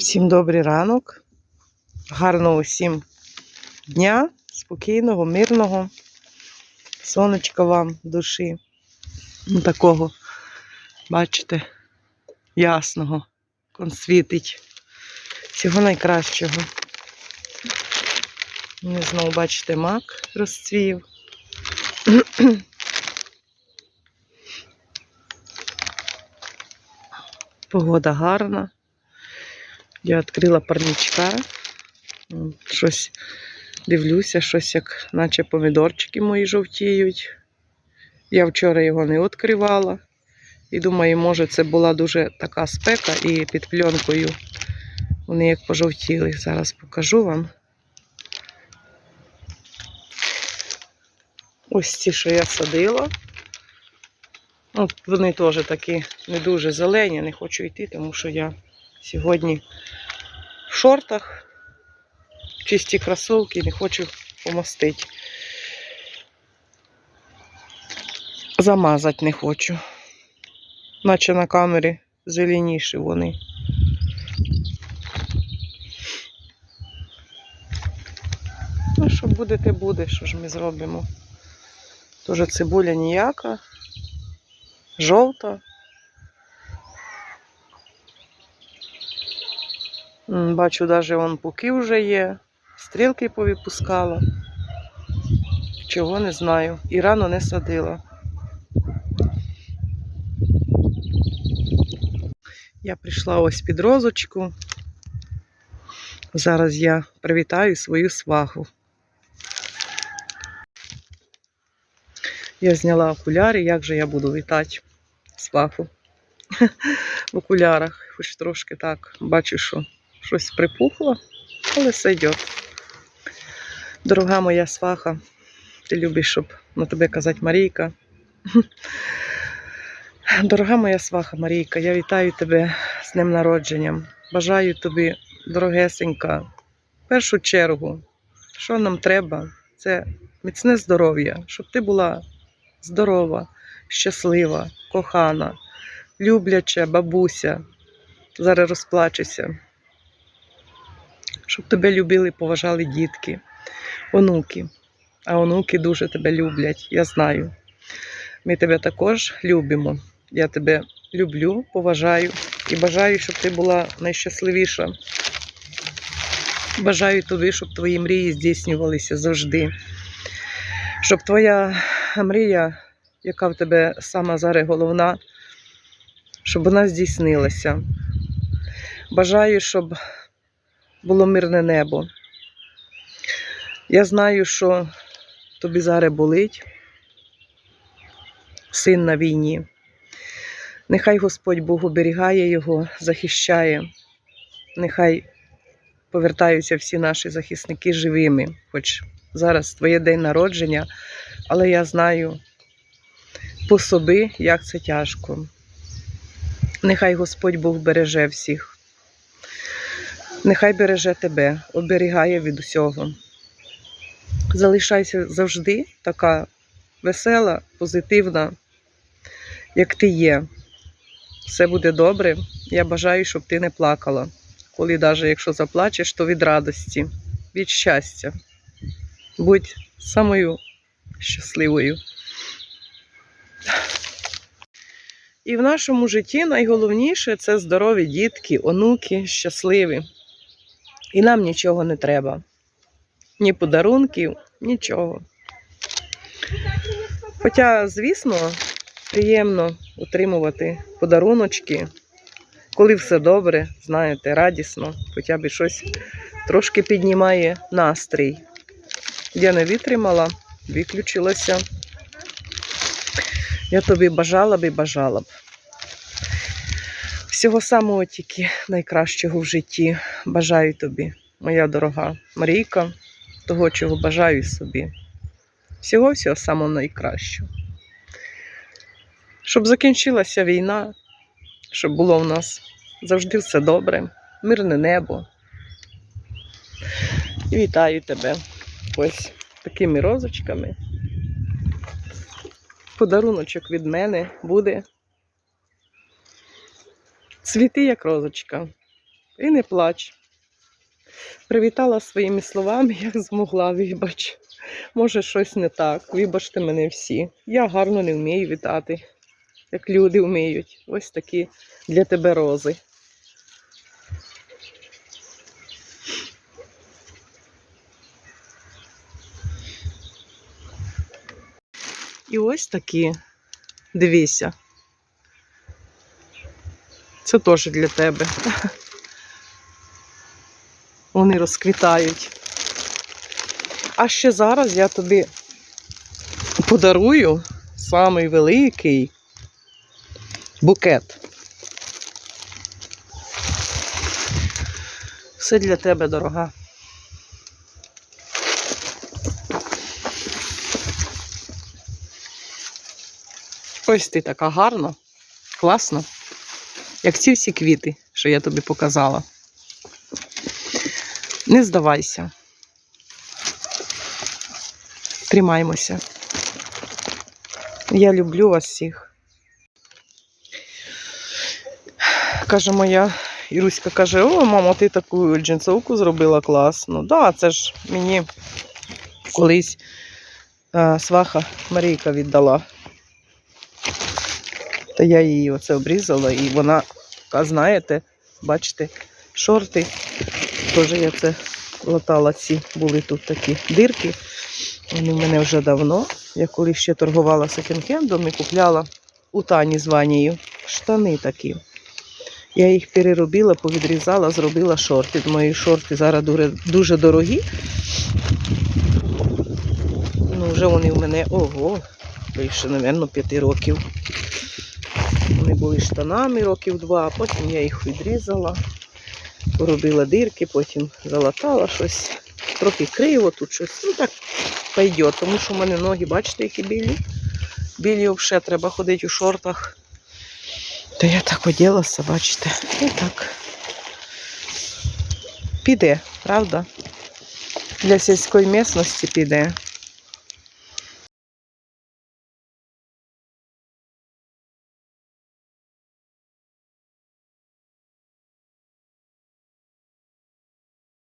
Всім добрий ранок. Гарного всім дня, спокійного, мирного. Сонечка вам душі. Ну, такого, бачите, ясного. Кон світить. Всього найкращого. Не знову бачите, мак розцвів. Погода гарна. Я відкрила парничка. Щось дивлюся, щось як наче помідорчики мої жовтіють. Я вчора його не відкривала. І думаю, може, це була дуже така спека і під пленкою вони як пожовтіли. Зараз покажу вам. Ось ці, що я садила. От вони теж такі не дуже зелені, не хочу йти, тому що я сьогодні в шортах, чисті кросовки, не хочу помастити. Замазати не хочу. Наче на камері зеленіші вони. Ну, що буде, те буде, що ж ми зробимо. Тоже цибуля ніяка, жовта. Бачу, навіть вон пуки вже є, стрілки повипускала. Чого не знаю. І рано не садила. Я прийшла ось під розочку. Зараз я привітаю свою сваху. Я зняла окуляри, як же я буду вітати сваху в окулярах. Хоч трошки так бачу, що щось припухло, але все йде. Дорога моя сваха, ти любиш, щоб на тебе казати Марійка. Дорога моя сваха Марійка, я вітаю тебе з днем народженням. Бажаю тобі, дорогесенька, в першу чергу, що нам треба, це міцне здоров'я, щоб ти була здорова, щаслива, кохана, любляча бабуся. Зараз розплачуся. Щоб тебе любили, поважали дітки, онуки. А онуки дуже тебе люблять, я знаю. Ми тебе також любимо. Я тебе люблю, поважаю і бажаю, щоб ти була найщасливіша. Бажаю тобі, щоб твої мрії здійснювалися завжди. Щоб твоя мрія, яка в тебе сама зараз головна, щоб вона здійснилася. Бажаю, щоб було мирне небо. Я знаю, що тобі зараз болить син на війні. Нехай Господь Бог оберігає його, захищає. Нехай повертаються всі наші захисники живими, хоч зараз твоє день народження, але я знаю по собі, як це тяжко. Нехай Господь Бог береже всіх. Нехай береже тебе, оберігає від усього. Залишайся завжди така весела, позитивна, як ти є. Все буде добре. Я бажаю, щоб ти не плакала. Коли навіть якщо заплачеш, то від радості, від щастя. Будь самою щасливою. І в нашому житті найголовніше це здорові дітки, онуки, щасливі. І нам нічого не треба. Ні подарунків, нічого. Хоча, звісно, приємно отримувати подаруночки, коли все добре, знаєте, радісно, хоча б щось трошки піднімає настрій. Я не витримала, виключилася. Я тобі бажала б і бажала б. Всього самого тільки найкращого в житті бажаю тобі, моя дорога Марійка, того, чого бажаю собі. Всього всього самого найкращого. Щоб закінчилася війна, щоб було в нас завжди все добре, мирне небо. І вітаю тебе ось такими розочками. Подаруночок від мене буде. Цвіти, як розочка. і не плач. Привітала своїми словами, як змогла, вибач. Може, щось не так. Вибачте мене всі. Я гарно не вмію вітати, як люди вміють. Ось такі для тебе рози. І ось такі. Дивися. Це теж для тебе. Вони розквітають. А ще зараз я тобі подарую самий великий букет. Все для тебе, дорога. Ось ти така гарна, класна, як ці всі квіти, що я тобі показала. Не здавайся. Тримаймося. Я люблю вас всіх. Каже моя Іруська каже: о, мамо, ти таку джинсовку зробила класно. Да, це ж мені колись а, сваха Марійка віддала. Та я її оце обрізала, і вона, а знаєте, бачите, шорти. Теж я це латала ці, були тут такі дирки. Вони в мене вже давно. Я коли ще торгувала секонд-хендом і купляла у Тані з Ванією штани такі. Я їх переробила, повідрізала, зробила шорти. Мої шорти зараз дуже, дуже дорогі. Ну, вже вони в мене, ого, більше, мабуть, 5 років. Вони були штанами років два, а потім я їх відрізала, поробила дирки, потім залатала щось. Трохи криво тут щось. Ну так пойде, тому що в мене ноги, бачите, які білі. Білі взагалі треба ходити у шортах. Та я так оділася, бачите. І так. Піде, правда? Для сільської місності піде.